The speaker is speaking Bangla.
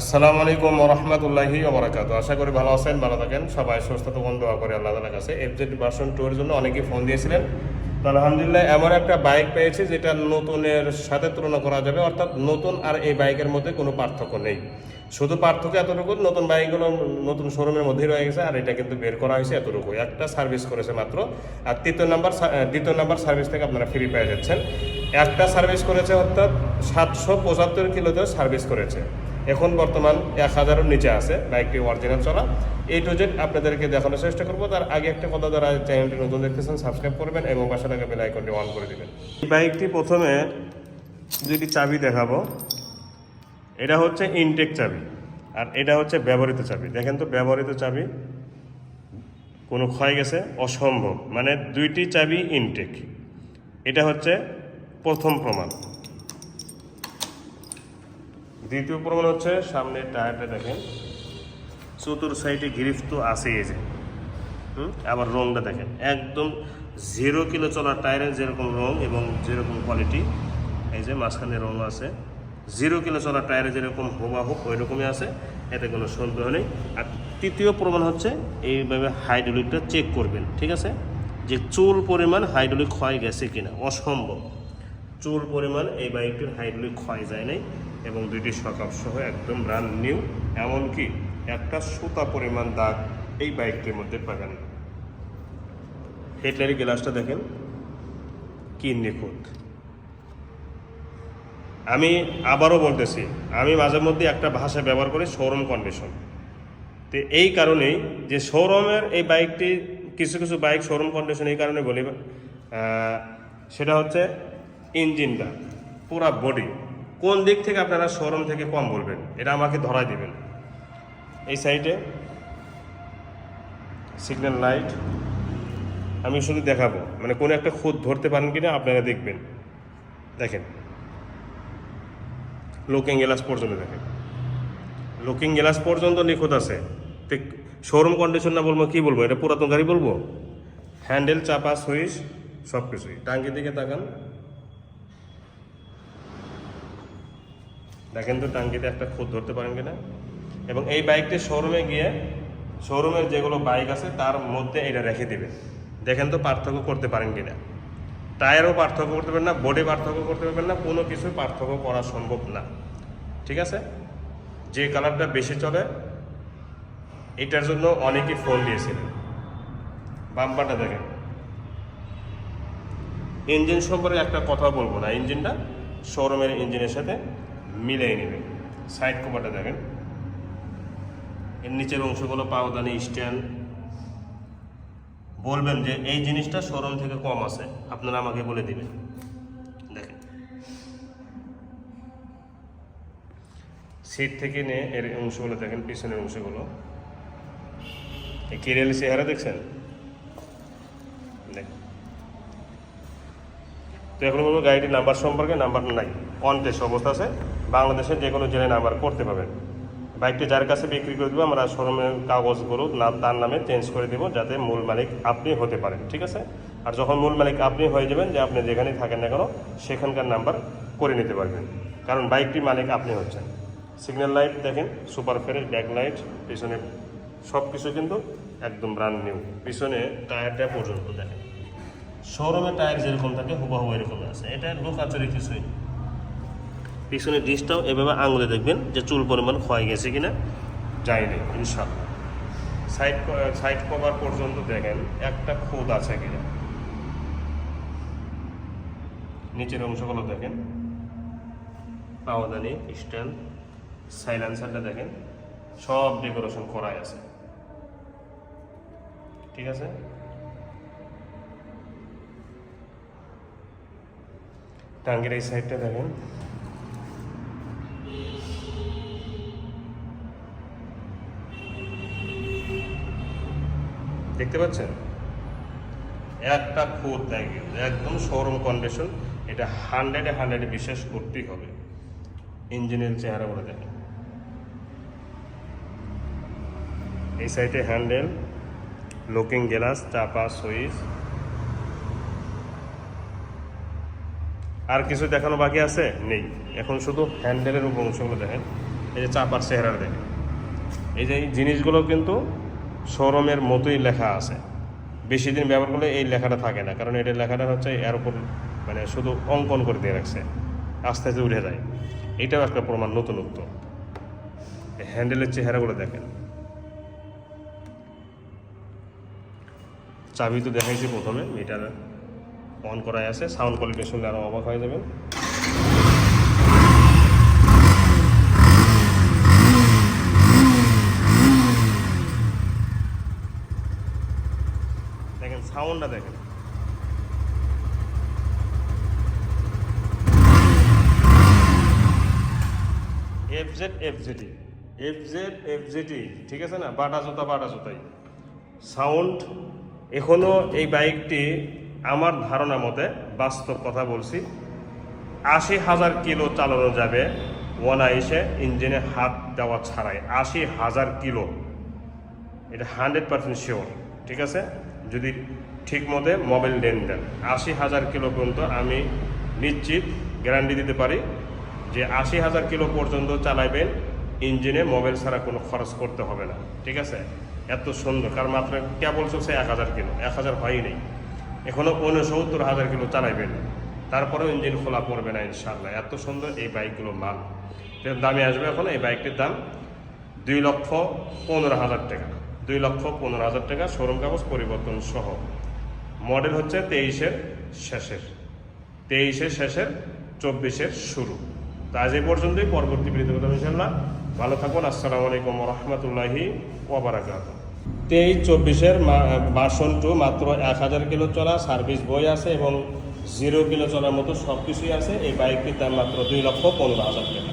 আসসালামু আলাইকুম রহমতুল্লাহি ওবরাকাত আশা করি ভালো আছেন, ভালো থাকেন। সবাই সুস্থ থাকুন, দোয়া করে আল্লাহ তালার কাছে। এফজেড ভার্সন টু এর জন্য অনেকেই ফোন দিয়েছিলেন। তো আলহামদুলিল্লাহ, এমন একটা বাইক পেয়েছি যেটা নতুনের সাথে তুলনা করা যাবে। অর্থাৎ নতুন আর এই বাইকের মধ্যে কোনো পার্থক্য নেই। শুধু পার্থক্য এতটুকু, নতুন বাইকগুলো নতুন শোরুমের মধ্যেই রয়ে গেছে আর এটা কিন্তু বের করা হয়েছে এতটুকু একটা সার্ভিস করেছে মাত্র। আর তৃতীয় নাম্বার দ্বিতীয় নাম্বার সার্ভিস থেকে আপনারা ফ্রি পেয়ে যাচ্ছেন। একটা সার্ভিস করেছে অর্থাৎ সাতশো পঁচাত্তর কিলোতে সার্ভিস করেছে। এখন বর্তমান এক হাজারের নিচে আছে, বাইকটি অরিজিনাল চলা। এই টু জেড আপনাদেরকে দেখানোর চেষ্টা করব। তার আগে একটা কথা যারা চ্যানেলটি নতুন দেখতেছেন সাবস্ক্রাইব করবেন এবং পাশে থাকা বেল আইকনটি অন করে দেবেন। এই বাইকটি প্রথমে দুইটি চাবি দেখাবো, এটা হচ্ছে ইনটেক চাবি আর এটা হচ্ছে ব্যবহৃত চাবি। দেখেন তো, ব্যবহৃত চাবি, কোনো ক্ষয় গেছে, অসম্ভব। মানে দুইটি চাবি ইনটেক এটা হচ্ছে প্রথম প্রমাণ। দ্বিতীয় প্রমাণ হচ্ছে সামনের টায়ারটা দেখেন। চতুর সাইডে গ্রিফ তো এই যে। হুম? আবার রংটা দেখেন। একদম জিরো কিলো চলার টায়ারের যেরকম রং এবং যেরকম কোয়ালিটি এই যে মাঝখানে রং আছে। জিরো কিলো চলার টায়ারে যেরকম হোক ওই রকমই আছে, এতে কোনো সন্দেহ নেই। আর তৃতীয় প্রমাণ হচ্ছে, এইভাবে হাইড্রোলিকটা চেক করবেন, ঠিক আছে? যে চুল পরিমাণ হাইড্রোলিক ক্ষয় গেছে কিনা, অসম্ভব। চুল পরিমাণ এই বাইকটির হাইড্রোলিক ক্ষয় যায় নাই। এবং দুইটি সকাপ সহ একদম ব্রান্ড নিউ এমনকি একটা সুতা পরিমাণ দাগ এই বাইকটির মধ্যে পাবেন। হেডলাইটের গ্লাসটা দেখেন, কি নিখুঁত। আমি আবারও বলতেছি, আমি মাঝে মধ্যে একটা ভাষা ব্যবহার করি শোরুম কন্ডিশন তো এই কারণেই যে শোরুমের এই বাইকটি, কিছু কিছু বাইক শোরুম কন্ডিশন এই কারণে বলি সেটা হচ্ছে ইঞ্জিনটা পুরা বডি কোন দিক থেকে আপনারা শোরুম থেকে কম বলবেন? এটা আমাকে ধরাই দেবেন। এই সাইডে সিগন্যাল লাইট আমি শুধু দেখাবো। মানে কোনো একটা খুদ ধরতে পারেন কিনা আপনারা দেখবেন। দেখেন। লুকিং গ্লাস পর্যন্ত দেখেন। লুকিং গ্লাস পর্যন্ত নিখুঁত আছে। ঠিক শোরুম কন্ডিশন না বলব, কি বলব? এটা পুরাতন গাড়ি বলব? হ্যান্ডেল চাপা সুইচ সব কিছুই টাঙ্কির দিকে তাকান। দেখেন তো টাঙ্কিতে একটা খুদ ধরতে পারেন কিনা? এবং এই বাইকটি শোরুমে গিয়ে শোরুমের যেগুলো বাইক আছে, তার মধ্যে এটা রেখে দেবে। দেখেন তো পার্থক্য করতে পারেন কিনা? টায়ারও পার্থক্য করতে পারবেন না বডি পার্থক্য করতে পারবেন না, কোনো কিছু পার্থক্য করা সম্ভব না। ঠিক আছে? যে কালারটা বেশি চলে, এটার জন্য অনেকেই ফোন দিয়েছিলেন বাম্পারটা দেখেন। ইঞ্জিন সম্পর্কে একটা কথা বলব না। ইঞ্জিনটা শোরুমের ইঞ্জিনের সাথে মিলিয়ে নেবে। সাইড কভারটা দেখেন। এর নিচের অংশগুলো পাওদানি স্ট্যান্ড। বলবেন যে এই জিনিসটা শোরুম থেকে কম আছে, আপনারা আমাকে বলে দিবেন। দেখেন। সিট থেকে নিয়ে এর অংশগুলো দেখেন, পিছনের অংশগুলো। এই কেরিয়াল চেহারা দেখছেন? দেখেন। তো এখন গাড়িটির নাম্বার সম্পর্কে নাম্বার নাই। অন অবস্থা আছে। বাংলাদেশের যে কোনো জেলায় নাম্বার করতে পারবেন। বাইকটি যার কাছে বিক্রি করে দেবো, আমরা শোরুমের কাগজগুলো না, তার নামে চেঞ্জ করে দেবো, যাতে মূল মালিক আপনি হতে পারেন, ঠিক আছে? আর যখন মূল মালিক আপনি হয়ে যাবেন, যে আপনি যেখানেই থাকেন না কেন, সেখানকার নাম্বার করে নিতে পারবেন। কারণ বাইকটির মালিক আপনি হচ্ছেন। সিগন্যাল লাইট দেখেন, সুপার ফ্রেশ ব্যাক লাইট, পিছনে সব কিছু কিন্তু একদম ব্রান্ড নিউ পিছনে টায়ারটা পর্যন্ত দেখেন। শোরুমের টায়ার যেরকম থাকে, হুবাহু এরকম আছে। এটা লোকাচুরি কিছুই না। পিছনে ডিসটাও এভাবে আঙুলে দেখবেন যে চুল পরিমাণ ক্ষয় গেছে কিনা, যায়নি ইনশাল্লাহ সাইড সাইড কভার পর্যন্ত দেখেন একটা খুদ আছে কিনা। নিচের অংশগুলো দেখেন। পাওদানি স্ট্যান্ড সাইলেন্সারটা দেখেন, সব ডেকোরেশন করাই আছে। ঠিক আছে? টাঙ্গের এই সাইডটা দেখেন। দেখতে পাচ্ছেন? একটা খুদ দেখে একদম শোরুম কন্ডিশন এটা হান্ড্রেডে হান্ড্রেডে বিশ্বাস করতেই হবে। ইঞ্জিনের চেহারা বলে দেখেন। এই সাইডে হ্যান্ডেল লুকিং গ্লাস চাপা সুইচ আর কিছু দেখানো বাকি আছে? নেই। এখন শুধু হ্যান্ডেলের উপর অংশগুলো দেখেন। এই যে চাপার চেহারা দেখেন। এই যে এই জিনিসগুলো কিন্তু শোরুমের মতোই লেখা আছে। বেশি দিন ব্যবহার করলে এই লেখাটা থাকে না, কারণ এটা লেখাটা হচ্ছে এর উপর মানে শুধু অঙ্কন করে দিয়ে রাখছে। আস্তে আস্তে উঠে যায়। এটাও একটা প্রমাণ নতুনত্ব। হ্যান্ডেলের চেহারাগুলো দেখেন। চাবি তো দেখাইছি প্রথমে, মিটার অন করাই আছে, সাউন্ড কোয়ালিটি শুনলে আরও অবাক হয়ে যাবেন দেখেন সাউন্ডটা দেখেন এফজেড এফজেডি এফজেড এফজেডি ঠিক আছে না? বাটা জুতা, বাটা সাউন্ড এখনও এই বাইকটি আমার ধারণা মতে বাস্তব কথা বলছি। আশি হাজার কিলো চালানো যাবে ওয়ানাইসে ইঞ্জিনে হাত দেওয়া ছাড়াই। আশি হাজার কিলো। এটা হান্ড্রেড পার্সেন্ট শিওর, ঠিক আছে? যদি ঠিক মতে মোবাইল দেন দেন আশি হাজার কিলো পর্যন্ত আমি নিশ্চিত গ্যারান্টি দিতে পারি। যে আশি হাজার কিলো পর্যন্ত চালাইবেন, ইঞ্জিনে মোবাইল ছাড়া কোনো খরচ করতে হবে না। ঠিক আছে? এত সুন্দর। কারণ মাত্র কেবল চলছে এক হাজার কিলো। এক হাজার হয়ই নেই। এখনও উনসত্তর হাজার কিলো চালাইবেন। তারপরেও ইঞ্জিন খোলা পড়বে না ইনশাল্লাহ এত সুন্দর এই বাইকগুলো মাল। দামে আসবে এখন এই বাইকটির দাম দুই লক্ষ পনেরো হাজার টাকা। দুই লক্ষ পনেরো হাজার টাকা শোরুম কাগজ পরিবর্তন সহ। মডেল হচ্ছে তেইশের শেষের। তেইশের শেষের চব্বিশের শুরু। তো আজ পর্যন্তই, পরবর্তী বিরতি কথা ইনশাল্লাহ ভালো থাকুন, আসসালামু আলাইকুম রহমতুল্লাহি ওবরাকাত তেইশ চব্বিশের বাসন টু মাত্র এক হাজার কিলো চলা সার্ভিস বই আছে এবং জিরো কিলো চলার মতো সব কিছুই আছে। এই বাইকটির দাম মাত্র দুই লক্ষ পনেরো হাজার টাকা।